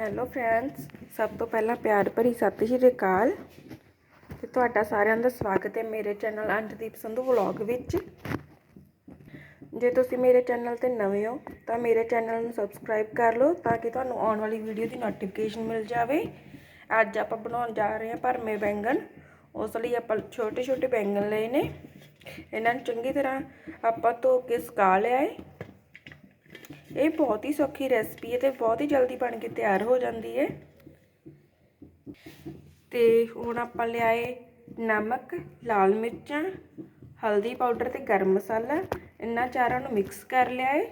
Hello friends ਸਭ ਤੋਂ ਪਹਿਲਾਂ ਪਿਆਰ ਭਰੀ ਸਤਿ ਸ਼੍ਰੀ ਅਕਾਲ ਤੇ ਤੁਹਾਡਾ ਸਾਰਿਆਂ ਦਾ ਸਵਾਗਤ ਹੈ ਮੇਰੇ ਚੈਨਲ ਅੰਜਦੀਪ ਸੰਧੂ ਵਲੌਗ ਵਿੱਚ। ਜੇ ਤੁਸੀਂ ਮੇਰੇ ਚੈਨਲ ਤੇ ਨਵੇਂ ਹੋ, ਤਾਂ ਮੇਰੇ ਚੈਨਲ ਨੂੰ ਸਬਸਕ੍ਰਾਈਬ ਕਰ ਲਓ ਤਾਂ ਕਿ ਤੁਹਾਨੂੰ ਆਉਣ ਵਾਲੀ ਵੀਡੀਓ ਦੀ ਨੋਟੀਫਿਕੇਸ਼ਨ ਮਿਲ ਜਾਵੇ। ਅੱਜ ਆਪਾਂ ਬਣਾਉਣ ਜਾ ਰਹੇ ਹਾਂ ਭਰਮੇ ਬੈਂਗਣ। ਉਸ ਲਈ ਆਪਾਂ ਛੋਟੇ ਛੋਟੇ ਬੈਂਗਣ ਲਏ ਨੇ। ਇਹਨਾਂ ਨੂੰ ਚੰਗੀ ਤਰ੍ਹਾਂ ਆਪਾਂ ਧੋ ਕੇ ਸੁਕਾ ਲਿਆ ਹੈ ਇਹ ਬਹੁਤ ਹੀ ਸੌਖੀ ਰੈਸਪੀ ਹੈ ਤੇ ਬਹੁਤ ਹੀ ਜਲਦੀ ਬਣ ਕੇ ਤਿਆਰ ਹੋ ਜਾਂਦੀ ਹੈ। ਤੇ ਹੁਣ ਆਪਾਂ ਲਿਆਏ ਨਮਕ, ਲਾਲ ਮਿਰਚਾਂ, ਹਲਦੀ ਪਾਊਡਰ ਤੇ ਗਰਮ ਮਸਾਲਾ। ਇਹਨਾਂ ਚਾਰਾਂ ਨੂੰ ਮਿਕਸ ਕਰ ਲਿਆ ਹੈ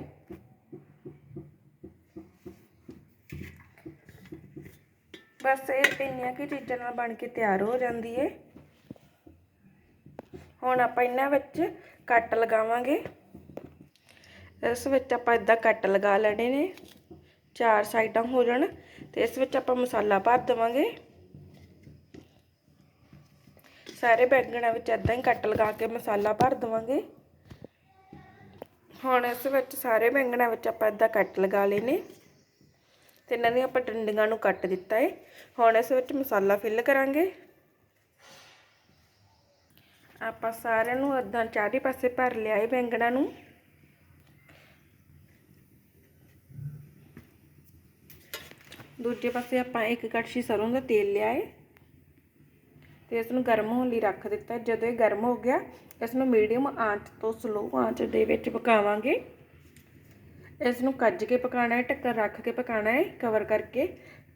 ਬਸ ਇਹ ਇੰਨੀਆਂ ਕਿ ਚੀਜ਼ਾਂ ਨਾਲ ਬਣ ਕੇ ਤਿਆਰ ਹੋ ਜਾਂਦੀ ਹੈ। ਹੁਣ ਆਪਾਂ ਇਹਨਾਂ ਵਿੱਚ ਕੱਟ ਲਗਾਵਾਂਗੇ। ਇਸ ਵਿੱਚ ਆਪਾਂ ਇਦਾਂ ਕੱਟ ਲਗਾ ਲੈਣੇ ਨੇ, ਚਾਰ ਸਾਈਡਾਂ ਹੋ ਜਾਣ ਤੇ ਇਸ ਵਿੱਚ ਆਪਾਂ ਮਸਾਲਾ ਭਰ ਦੇਵਾਂਗੇ। ਸਾਰੇ ਬੈਂਗਣਾਂ ਵਿੱਚ ਇਦਾਂ ਹੀ ਕੱਟ ਲਗਾ ਕੇ ਮਸਾਲਾ ਭਰ ਦੇਵਾਂਗੇ। ਹੁਣ ਇਸ ਵਿੱਚ ਸਾਰੇ ਬੈਂਗਣਾਂ ਵਿੱਚ ਆਪਾਂ ਇਦਾਂ ਕੱਟ ਲਗਾ ਲੈਨੇ ਤੇ ਇਹਨਾਂ ਦੀਆਂ ਆਪਾਂ ਡੰਡੀਆਂ ਨੂੰ ਕੱਟ ਦਿੱਤਾ ਹੈ ਹੁਣ ਇਸ ਵਿੱਚ ਮਸਾਲਾ ਫਿਲ ਕਰਾਂਗੇ। ਆਪਾਂ ਸਾਰਿਆਂ ਨੂੰ ਇਦਾਂ ਚਾਰੇ ਪਾਸੇ ਭਰ ਲਿਆ ਏ ਬੈਂਗਣਾਂ ਨੂੰ। ਦੂਜੇ ਪਾਸੇ ਆਪਾਂ ਇੱਕ ਕੜਛੀ ਸਰੋਂ ਦਾ ਤੇਲ ਲਿਆ ਹੈ ਤੇ ਇਸ ਨੂੰ ਗਰਮ ਹੋਣ ਲਈ ਰੱਖ ਦਿੱਤਾ। ਜਦੋਂ ਇਹ ਗਰਮ ਹੋ ਗਿਆ, ਇਸ ਨੂੰ ਮੀਡੀਅਮ ਆਂਚ ਤੋਂ ਸਲੋ ਆਂਚ ਦੇ ਵਿੱਚ ਪਕਾਵਾਂਗੇ। ਇਸ ਨੂੰ ਕੱਜ ਕੇ ਪਕਾਣਾ ਹੈ, ਢੱਕਣ ਰੱਖ ਕੇ ਪਕਾਣਾ ਹੈ ਕਵਰ ਕਰਕੇ,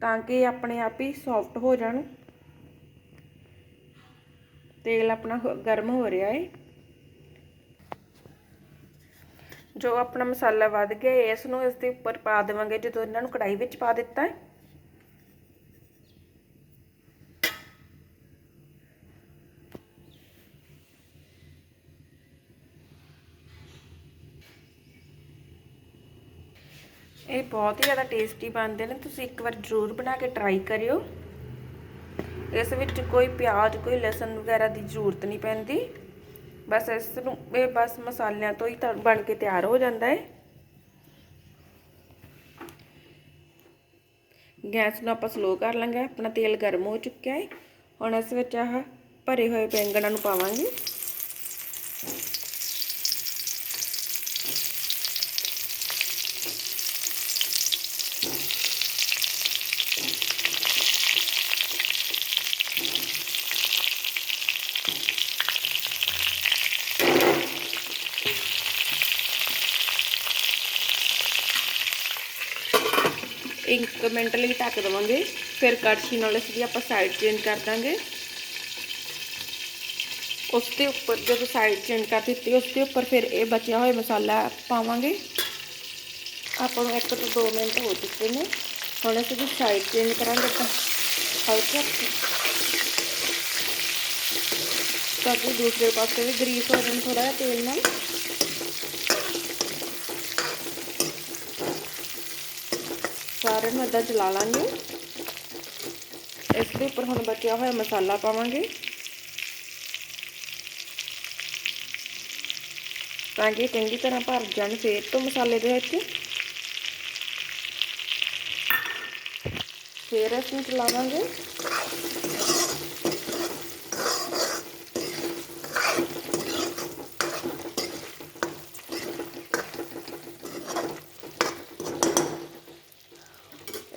ਤਾਂ ਕਿ ਆਪਣੇ ਆਪ ਹੀ ਸੌਫਟ ਹੋ ਜਾਣ। ਤੇਲ ਆਪਣਾ ਗਰਮ ਹੋ ਰਿਹਾ ਹੈ। ਜੋ ਆਪਣਾ ਮਸਾਲਾ ਵੱਧ ਗਿਆ, ਇਸ ਨੂੰ ਇਸ ਦੇ ਉੱਪਰ ਪਾ ਦੇਵਾਂਗੇ। ਜਦੋਂ ਇਹਨਾਂ ਨੂੰ ਕੜਾਈ ਵਿੱਚ ਪਾ ਦਿੱਤਾ ਹੈ ਇਹ ਬਹੁਤ ਹੀ ਜ਼ਿਆਦਾ ਟੇਸਟੀ ਬਣਦੇ ਨੇ, ਤੁਸੀਂ ਇੱਕ ਵਾਰ ਜ਼ਰੂਰ ਬਣਾ ਕੇ ਟਰਾਈ ਕਰਿਓ। ਇਸ ਵਿੱਚ ਕੋਈ ਪਿਆਜ਼, ਕੋਈ ਲਸਣ ਵਗੈਰਾ ਦੀ ਜ਼ਰੂਰਤ ਨਹੀਂ ਪੈਂਦੀ। ਬਸ ਇਸ ਨੂੰ, ਇਹ ਬਸ ਮਸਾਲਿਆਂ ਤੋਂ ਹੀ ਬਣ ਕੇ ਤਿਆਰ ਹੋ ਜਾਂਦਾ ਹੈ। ਗੈਸ ਨੂੰ ਆਪਾਂ ਸਲੋ ਕਰ ਲਾਂਗੇ, ਆਪਣਾ ਤੇਲ ਗਰਮ ਹੋ ਚੁੱਕਿਆ ਹੈ। ਹੁਣ ਇਸ ਵਿੱਚ ਆਹ ਭਰੇ ਹੋਏ ਬੈਂਗਣਾਂ ਨੂੰ ਪਾਵਾਂਗੇ। ਇੱਕ ਮਿੰਟ ਲਈ ਢੱਕ ਦਵਾਂਗੇ। ਫਿਰ ਕੜਛੀ ਨਾਲ ਇਸ ਦੀ ਆਪਾਂ ਸਾਈਡ ਚੇਂਜ ਕਰ ਦਾਂਗੇ। ਉਸ ਦੇ ਉੱਪਰ ਜਦੋਂ ਸਾਈਡ ਚੇਂਜ ਕਰ ਦਿੱਤੀ, ਉਸ ਦੇ ਉੱਪਰ ਫਿਰ ਇਹ ਬਚਿਆ ਹੋਇਆ ਮਸਾਲਾ ਪਾਵਾਂਗੇ। ਆਪਾਂ ਨੂੰ 1 ਤੋਂ 2 ਮਿੰਟ ਹੋ ਚੁੱਕੇ ਨੇ। ਹੁਣ ਅਸੀਂ ਦੀ ਸਾਈਡ ਚੇਂਜ ਕਰਾਂਗੇ ਤਾਂ ਹਲਕਾ। ਤਾਂ ਕਿ ਦੂਸਰੇ ਪਾਸੇ ਵੀ ਗਰੀਸ ਹੋ ਜਾਣ ਥੋੜਾ ਜਿਹਾ ਤੇਲ ਨਾਲ। ਸਾਰੇ ਨੂੰ ਇਦਾਂ ਚਲਾ ਲਾਂਗੇ। ਇਸ ਦੇ ਉੱਪਰ ਹੁਣ ਬਚਿਆ ਹੋਇਆ ਮਸਾਲਾ ਪਾਵਾਂਗੇ। ਤਾਂ ਕਿ ਚੰਗੀ ਤਰ੍ਹਾਂ ਭਰ ਜਾਣ ਫੇਰ ਤੋਂ ਮਸਾਲੇ ਦੇ ਵਿੱਚ। ਫੇਰ ਇਸ ਨੂੰ ਚਲਾਵਾਂਗੇ।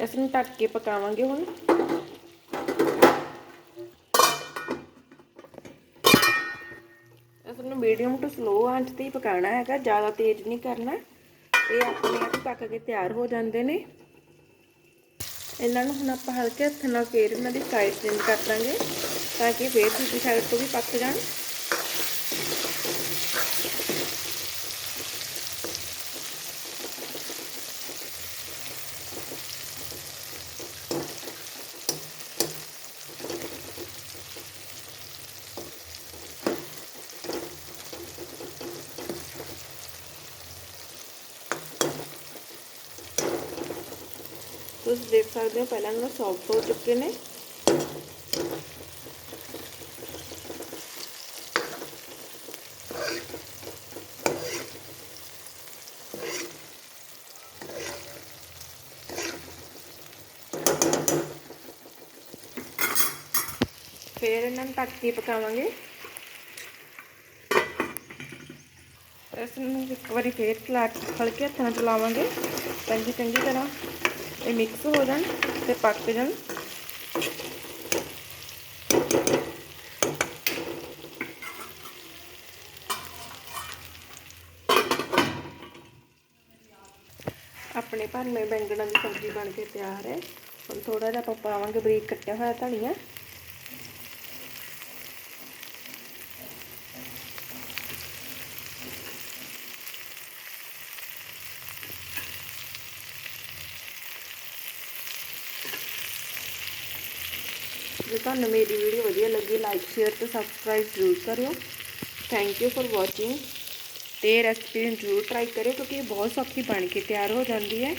ਇਸ ਨੂੰ ਢੱਕ ਕੇ ਪਕਾਵਾਂਗੇ ਹੁਣ। ਇਸ ਨੂੰ ਮੀਡੀਅਮ ਟੂ ਸਲੋ ਆਂਚ ਤੇ ਹੀ ਪਕਾਉਣਾ ਹੈਗਾ, ਜ਼ਿਆਦਾ ਤੇਜ਼ ਨਹੀਂ ਕਰਨਾ। ਇਹ ਆਪਣੇ ਆਪ ਪੱਕ ਕੇ ਤਿਆਰ ਹੋ ਜਾਂਦੇ ਨੇ। ਇਹਨਾਂ ਨੂੰ ਹੁਣ ਆਪਾਂ ਹਲਕੇ ਹੱਥ ਨਾਲ ਫੇਰ ਇਹਨਾਂ ਦੀ ਸਾਈਡ ਚੇਂਜ ਕਰ ਦਾਂਗੇ, ਤਾਂ ਕਿ ਫੇਰ ਦੂਜੀ ਸਾਈਡ ਤੋਂ ਵੀ ਪੱਕ ਜਾਣ। ਤੁਸੀਂ ਦੇਖ ਸਕਦੇ ਹੋ, ਪਹਿਲਾਂ ਨੂੰ ਸੌਫਟ ਹੋ ਚੁੱਕੇ ਨੇ। ਫੇਰ ਇਹਨਾਂ ਨੂੰ ਢੱਕ ਕੇ ਪਕਾਵਾਂਗੇ। ਇਸ ਨੂੰ ਇੱਕ ਵਾਰੀ ਫੇਰ ਹਲਕੇ ਹੱਥਾਂ ਨਾਲ ਚਲਾਵਾਂਗੇ ਚੰਗੀ ਚੰਗੀ ਤਰ੍ਹਾਂ। ਇਹ ਮਿਕਸ ਹੋ ਜਾਣ ਤੇ ਪੱਕ ਜਾਣ। ਆਪਣੇ ਭਰਵੇਂ ਬੈਂਗਣਾਂ ਦੀ ਸਬਜ਼ੀ ਬਣ ਕੇ ਤਿਆਰ ਹੈ। ਹੁਣ ਥੋੜਾ ਜਿਹਾ ਆਪਾਂ ਪਾਵਾਂਗੇ ਬਰੀਕ ਕੱਟਿਆ ਹੋਇਆ ਧਨੀਆ। ਜੇ ਤੁਹਾਨੂੰ ਮੇਰੀ ਵੀਡੀਓ ਵਧੀਆ ਲੱਗੀ ਲਾਈਕ ਸ਼ੇਅਰ ਤੇ ਸਬਸਕ੍ਰਾਈਬ ਜ਼ਰੂਰ ਕਰਿਓ। ਥੈਂਕ ਯੂ ਫॉर ਵਾਚਿੰਗ ਤੇ ਰੈਸਪੀ ਨੂੰ ਜ਼ਰੂਰ ਟਰਾਈ ਕਰਿਓ ਕਿਉਂਕਿ ਇਹ ਬਹੁਤ ਸੌਖੀ ਬਣ ਕੇ ਤਿਆਰ ਹੋ ਜਾਂਦੀ ਹੈ।